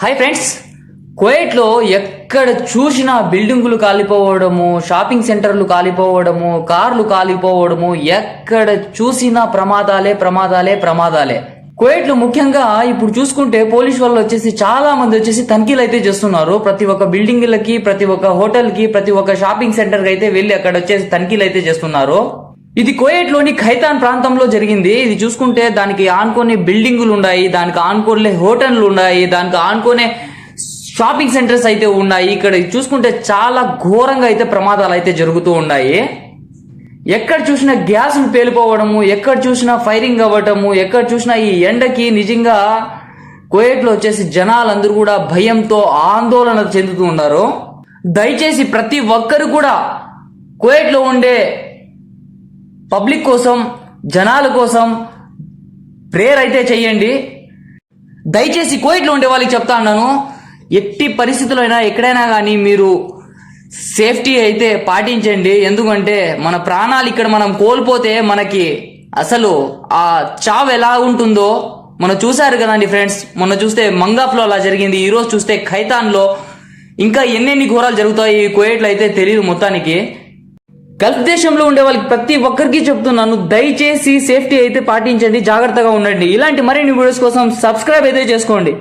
Hi friends కువైట్లో ఎక్కడ చూసినా బిల్డింగులు కాలిపోవడము షాపింగ్ సెంటర్లు కాలిపోవడము కార్లు కాలిపోవడము ఎక్కడ చూసినా ప్రమాదాలే ప్రమాదాలే ప్రమాదాలే. కువైట్లో ముఖ్యంగా ఇప్పుడు చూసుకుంటే పోలీస్ వాళ్ళు వచ్చేసి చాలా మంది వచ్చేసి తనిఖీలు అయితే చేస్తున్నారు. ప్రతి ఒక్క బిల్డింగ్లకి ప్రతి ఒక్క హోటల్కి ప్రతి ఒక్క షాపింగ్ సెంటర్కి అయితే వెళ్ళి అక్కడ వచ్చేసి తనిఖీలు అయితే చేస్తున్నారు. ఇది కోయేట్లోని ఖైతాన్ ప్రాంతంలో జరిగింది. ఇది చూసుకుంటే దానికి ఆనుకునే బిల్డింగులు ఉన్నాయి దానికి ఆనుకునే హోటళ్ళు ఉన్నాయి దానికి ఆనుకునే షాపింగ్ సెంటర్స్ అయితే ఉన్నాయి. ఇక్కడ చూసుకుంటే చాలా ఘోరంగా అయితే ప్రమాదాలు అయితే జరుగుతూ ఉన్నాయి. ఎక్కడ చూసినా గ్యాసులు పేలిపోవడము ఎక్కడ చూసినా ఫైరింగ్ అవ్వటము ఎక్కడ చూసినా ఈ ఎండకి నిజంగా కోయేట్లో వచ్చేసి జనాలందరూ కూడా భయంతో ఆందోళన చెందుతూ ఉన్నారు. దయచేసి ప్రతి ఒక్కరు కూడా కోయేట్లో ఉండే పబ్లిక్ కోసం జనాల కోసం ప్రేయర్ అయితే చేయండి దయచేసి కోయిట్లో ఉండే వాళ్ళకి చెప్తా ఉన్నాను. ఎట్టి పరిస్థితుల్లో అయినా ఎక్కడైనా కానీ మీరు సేఫ్టీ అయితే పాటించండి. ఎందుకంటే మన ప్రాణాలు ఇక్కడ మనం కోల్పోతే మనకి అసలు ఆ చావు ఎలా ఉంటుందో మనం చూసారు కదండి ఫ్రెండ్స్. మొన్న చూస్తే మంగాఫ్లో అలా జరిగింది. ఈరోజు చూస్తే ఖైతాన్లో ఇంకా ఎన్నెన్ని ఘోరాలు జరుగుతాయి ఈ కువైట్లో అయితే తెలియదు మొత్తానికి. గల్ఫ్ దేశంలో ఉండే వాళ్ళకి ప్రతి ఒక్కరికి చెప్తున్నాను దయచేసి సేఫ్టీ అయితే పాటించండి జాగ్రత్తగా ఉండండి. ఇలాంటి మరిన్ని వీడియోస్ కోసం సబ్స్క్రైబ్ అయితే చేసుకోండి.